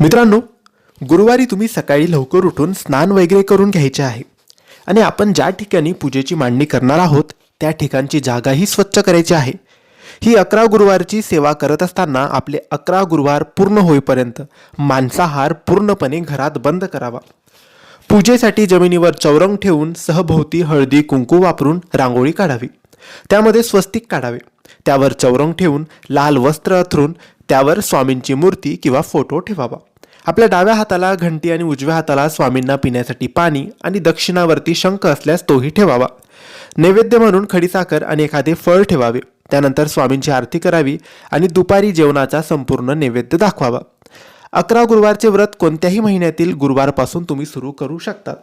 मित्रांनो गुरुवारी तुम्ही सकाळी लवकर उठून स्नान वगैरे करून घ्यायचे आहे. आणि आपण ज्या ठिकाणी पूजेची मांडणी करणार आहोत त्या ठिकाणची जागाही स्वच्छ करायची आहे. ही अकरा गुरुवारची सेवा करत असताना आपले अकरा गुरुवार पूर्ण होईपर्यंत मांसाहार पूर्णपणे घरात बंद करावा. पूजेसाठी जमिनीवर चौरंग ठेवून सहभोवती हळदी कुंकू वापरून रांगोळी काढावी. त्यामध्ये स्वस्तिक काढावे. त्यावर चौरंग ठेवून लाल वस्त्र अथरून त्यावर स्वामींची मूर्ती किंवा फोटो ठेवावा. आपल्या डाव्या हाताला घंटी आणि उजव्या हाताला स्वामींना पिण्यासाठी पाणी आणि दक्षिणावरती शंख असल्यास तोही ठेवावा. नैवेद्य म्हणून खडीसाखर आणि एखादे फळ ठेवावे. त्यानंतर स्वामींची आरती करावी आणि दुपारी जेवणाचा संपूर्ण नैवेद्य दाखवावा. अकरा गुरुवारचे व्रत कोणत्याही महिन्यातील गुरुवारपासून तुम्ही सुरू करू शकता.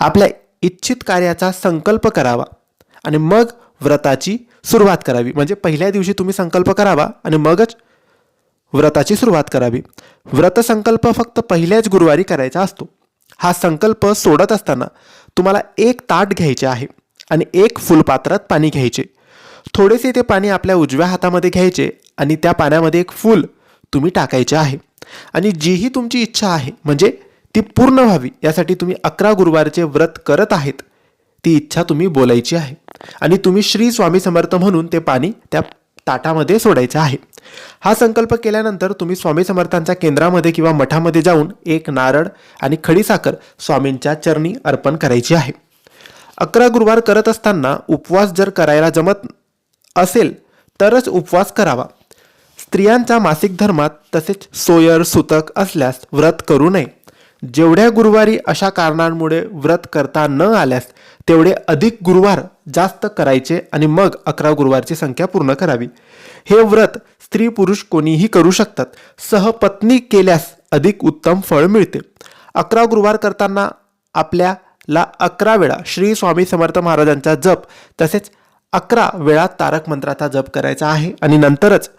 आपल्या इच्छित कार्याचा संकल्प करावा आणि मग व्रताची सुरुवात करावी. म्हणजे पहिल्या दिवशी तुम्ही संकल्प करावा आणि मगच व्रताची सुरुवात करावी. व्रतसंकल्प फक्त पहिल्याच गुरुवारी करायचा असतो. हा संकल्प सोडत असताना तुम्हाला एक ताट घ्यायचे आहे आणि एक फुलपात्रात पाणी घ्यायचे. थोडेसे ते पाणी आपल्या उजव्या हातामध्ये घ्यायचे आणि त्या पाण्यामध्ये एक फूल तुम्ही टाकायचे आहे. आणि जीही तुमची इच्छा आहे म्हणजे ती पूर्ण व्हावी यासाठी तुम्ही अकरा गुरुवारचे व्रत करत आहेत. ती इच्छा तुम्ही बोलायची आहे. आणि तुम्ही श्री स्वामी समर्थ म्हणून ते पाणी त्या ताटामध्ये सोडायचं आहे. हा संकल्प केल्यानंतर तुम्ही स्वामी समर्थांच्या केंद्रामध्ये किंवा मठामध्ये जाऊन एक नारळ आणि खडीसाखर स्वामींच्या चरणी अर्पण करायची आहे. अकरा गुरुवार करत असताना उपवास जर करायला जमत असेल तरच उपवास करावा. स्त्रियांच्या मासिक धर्मात तसेच सोयर सुतक असल्यास व्रत करू नये. जेवढ्या गुरुवारी अशा कारणांमुळे व्रत करता न आल्यास तेवढे अधिक गुरुवार जास्त करायचे आणि मग अकरा गुरुवारची संख्या पूर्ण करावी. हे व्रत स्त्री पुरुष कोणीही करू शकतात. सहपत्नी केल्यास अधिक उत्तम फळ मिळते. अकरा गुरुवार करताना आपल्याला अकरा वेळा श्री स्वामी समर्थ महाराजांचा जप तसेच अकरा वेळा तारक मंत्राचा जप करायचा आहे आणि नंतरच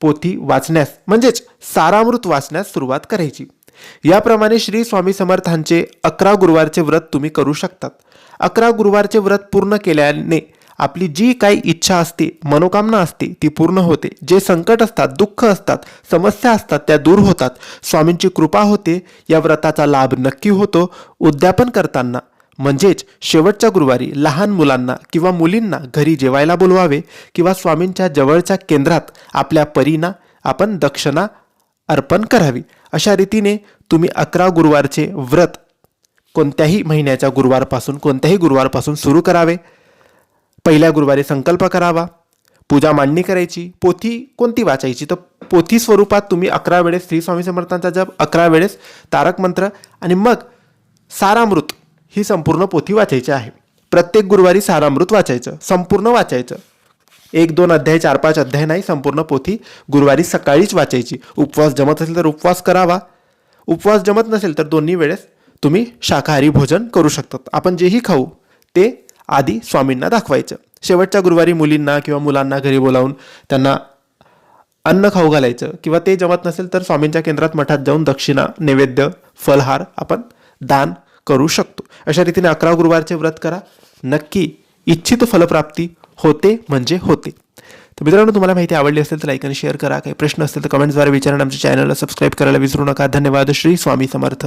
पोथी वाचण्यास म्हणजेच सारामृत वाचण्यास सुरुवात करायची. याप्रमाणे श्री स्वामी समर्थांचे अकरा गुरुवारचे व्रत तुम्ही करू शकतात. अकरा गुरुवारचे व्रत पूर्ण केल्याने आपली जी काही इच्छा असते मनोकामना असते ती पूर्ण होते. जे संकट असतात दुःख असतात समस्या असतात त्या दूर होतात. स्वामींची कृपा होते या व्रताचा लाभ नक्की होतो उद्यापन करताना. म्हणजेच शेवटच्या गुरुवारी लहान मुलांना किंवा मुलींना घरी जेवायला बोलवावे किंवा स्वामींच्या जवळच्या केंद्रात आपल्या परीना आपण दक्षिणा अर्पण करावी. अशा रीतीने तुम्ही अकरा गुरुवारचे व्रत कोणत्याही महिन्याच्या गुरुवारपासून कोणत्याही गुरुवारपासून सुरू करावे. पहिल्या गुरुवारी संकल्प करावा. पूजा मांडणी करायची. पोथी कोणती वाचायची? तर पोथी स्वरूपात तुम्ही अकरा वेळेस श्री स्वामी समर्थांचा जप अकरा वेळेस तारक मंत्र आणि मग सारामृत ही संपूर्ण पोथी वाचायची आहे. प्रत्येक गुरुवारी सारामृत वाचायचं. संपूर्ण वाचायचं. एक दोन अध्याय चार पाच अध्याय नाही संपूर्ण पोथी गुरुवारी सकाळीच वाचायची. उपवास जमत असेल तर उपवास करावा. उपवास जमत नसेल तर दोन्ही वेळेस तुम्ही शाकाहारी भोजन करू शकतात. आपण जेही खाऊ ते आधी स्वामींना दाखवायचं. शेवटच्या गुरुवारी मुलींना किंवा मुलांना घरी बोलावून त्यांना अन्न खाऊ घालायचं किंवा ते जमत नसेल तर स्वामींच्या केंद्रात मठात जाऊन दक्षिणा नैवेद्य फलहार आपण दान करू शकतो. अशा रीतीने अकरा गुरुवारचे व्रत करा. नक्की इच्छित फलप्राप्ती होते म्हणजे होते. तर मित्रांनो तुम्हाला माहिती आवडली असेल तर लाईक आणि शेअर करा. काही प्रश्न असतील तर कमेंट्सद्वारे विचारा आमच्या चॅनलला सबस्क्राईब करायला विसरू नका. धन्यवाद. श्री स्वामी समर्थ.